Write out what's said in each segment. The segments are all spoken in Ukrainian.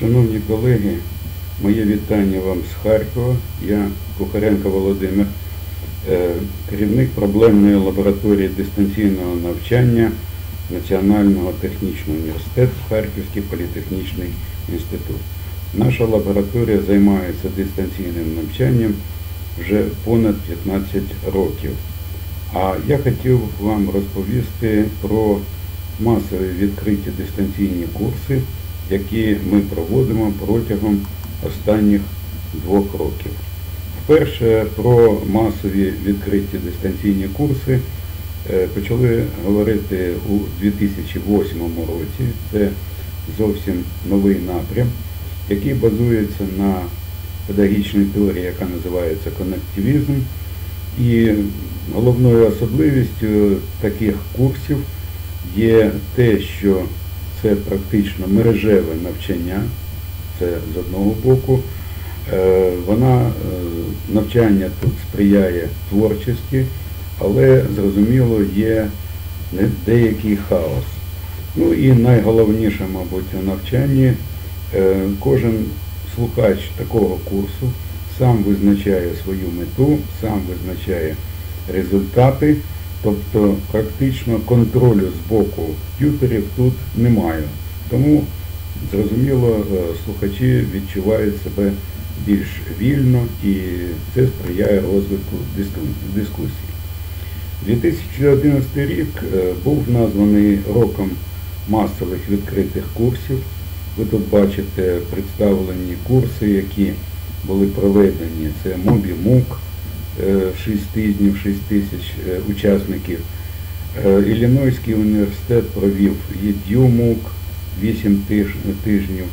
Шановні колеги, моє вітання вам з Харкова. Я Кухаренко Володимир, е, керівник проблемної лабораторії дистанційного навчання Національного технічного університету Харківський політехнічний інститут. Наша лабораторія займається дистанційним навчанням вже понад 15 років. А я хотів вам розповісти про масові відкриті дистанційні курси, які ми проводимо протягом останніх двох років. Вперше про масові відкриті дистанційні курси е, почали говорити у 2008 році. Це зовсім новий напрям, який базується на педагогічній теорії, яка називається коннективізм. І головною особливістю таких курсів є те, що це практично мережеве навчання, це з одного боку. Е, Вона е, навчання тут сприяє творчості, але зрозуміло є деякий хаос. Ну і найголовніше, мабуть, у навчанні е, кожен слухач такого курсу сам визначає свою мету, сам визначає результати, тобто практично контролю з боку тютерів тут немає. Тому, зрозуміло, е, слухачі відчувають себе більш вільно і це сприяє розвитку диску- дискусії. 2011 рік е, був названий роком масових відкритих курсів. Ви тут бачите представлені курси, які були проведені. Це Мобі Мук, 6 тижнів, 6 тисяч е, учасників. Е, Іллінойський університет провів ЄДЮМУК 8 тижнів.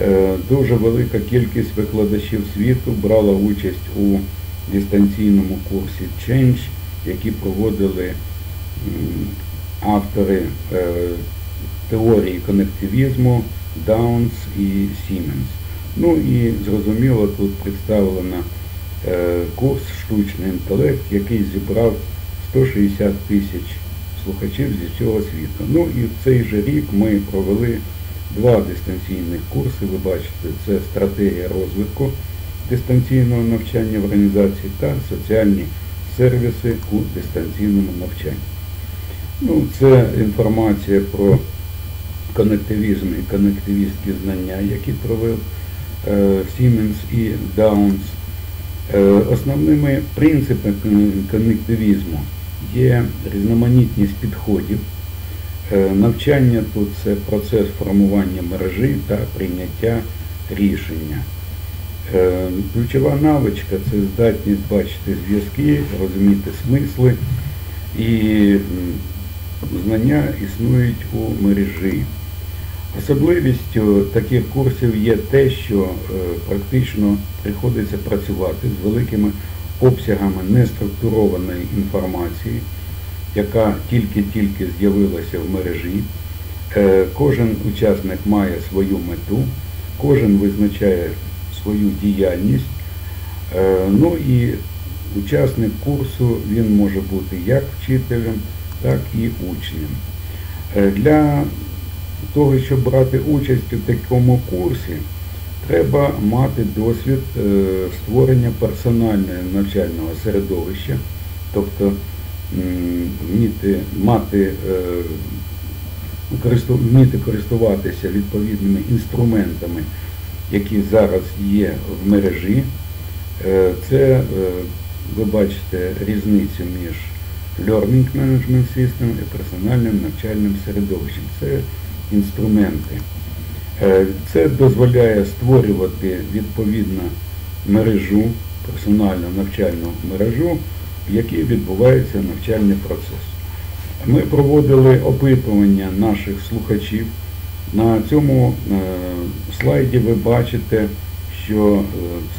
Е, Дуже велика кількість викладачів світу брала участь у дистанційному курсі Change, які проводили автори е, теорії коннективізму Даунс і Siemens. Ну і зрозуміло, тут представлено е, курс штучний інтелект, який зібрав 160 тисяч слухачів зі всього світу. Ну і в цей же рік ми провели два дистанційних курси. Ви бачите, це стратегія розвитку дистанційного навчання в організації та соціальні сервіси у дистанційному навчанні. Ну, це інформація про коннективізм і коннективістські знання, які провів е, Siemens і Downs. Е, Основними принципами кон- є різноманітність підходів. Е, Навчання тут це процес формування мережі та прийняття рішення. Е, Ключова навичка це здатність бачити зв'язки, розуміти смисли і знання існують у мережі. Особливістю таких курсів є те, що е, практично приходиться працювати з великими обсягами неструктурованої інформації, яка тільки-тільки з'явилася в мережі. Е, Кожен учасник має свою мету, кожен визначає свою діяльність. Е, Ну і учасник курсу він може бути як вчителем, так і учнем. Для того, щоб брати участь у такому курсі, треба мати досвід е, створення персонального навчального середовища, тобто вміти мати е, вміти користуватися відповідними інструментами, які зараз є в мережі. Е, Це ви бачите різницю між Learning Management System і персональним навчальним середовищем. Це інструменти. Е, Це дозволяє створювати відповідну мережу, персональну навчальну мережу, в якій відбувається навчальний процес. Ми проводили опитування наших слухачів. На цьому е, слайді ви бачите, що е,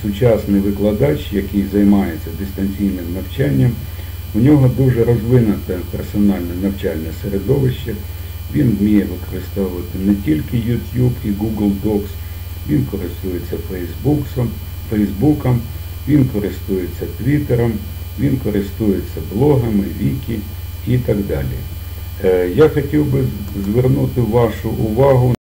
сучасний викладач, який займається дистанційним навчанням, у нього дуже розвинуте персональне навчальне середовище. Він вміє використовувати не тільки YouTube і Google Docs, він користується Фейсбуком, він користується Twitter, він користується блогами, віки і так далі. Е, Я хотів би звернути вашу увагу